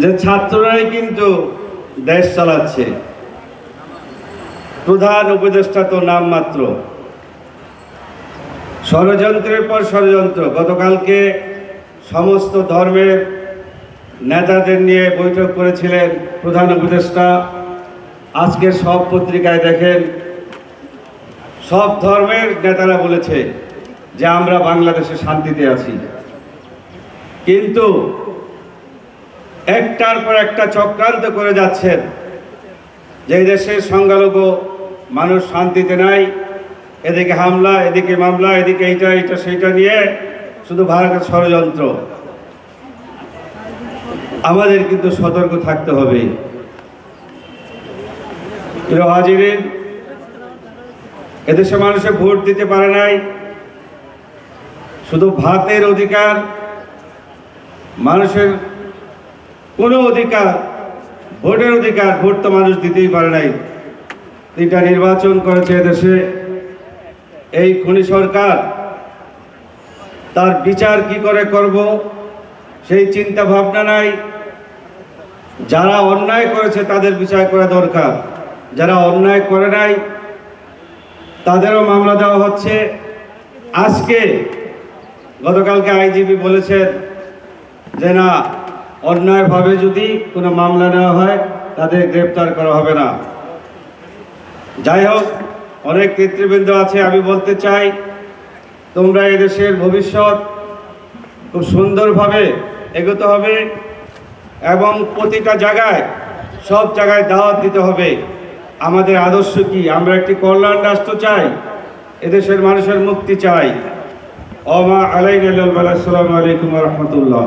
যে ছাত্ররাই কিন্তু দেশ চালাচ্ছে। প্রধান উপদেষ্টা তো নামমাত্র ষড়যন্ত্রের পর ষড়যন্ত্র। গতকালকে সমস্ত ধর্মের নেতাদের নিয়ে বৈঠক করেছিলেন প্রধান উপদেষ্টা। আজকের সব পত্রিকায় দেখেন, সব ধর্মের নেতারা বলেছে যে আমরা বাংলাদেশে শান্তিতে আছি। কিন্তু একটার পর একটা চক্রান্ত করে যাচ্ছেন। যে দেশের সংখ্যালঘু মানুষ শান্তিতে নাই, এদিকে হামলা, এদিকে মামলা, এদিকে এইটা এইটা, সেইটা নিয়ে শুধু ভারতের ষড়যন্ত্র। আমাদের কিন্তু সতর্ক থাকতে হবে। হাজিরিন, এদেশে মানুষে ভোট দিতে পারে নাই। শুধু ভাতের অধিকার মানুষের কোনো অধিকার, ভোটের অধিকার, ভোট তো মানুষ দিতেই পারে নাই। তিনটা নির্বাচন করেছে দেশে এই খুনি সরকার, তার বিচার কি করে করব সেই চিন্তা ভাবনা নাই। যারা অন্যায় করেছে তাদের বিচার করা দরকার। যারা অন্যায় করে নাই, তাদেরও মামলা দেওয়া হচ্ছে। আজকে গতকালকে আইজিপি বলেছেন যে না অন্যায়ভাবে যদি কোনো মামলা নেওয়া হয়, তাদের গ্রেপ্তার করা হবে না। যাই হোক, অনেক নেতৃবৃন্দ আছে, আমি বলতে চাই, তোমরা এদেশের ভবিষ্যৎ খুব সুন্দরভাবে এগোতে হবে এবং প্রতিটা জায়গায়, সব জায়গায় দাওয়াত দিতে হবে। আমাদের আদর্শ কি? আমরা একটি কল্যাণ রাষ্ট্র চাই, এদেশের মানুষের মুক্তি চাই। অমা আলাই আসসালামু আলাইকুম রহমতুল্লাহ।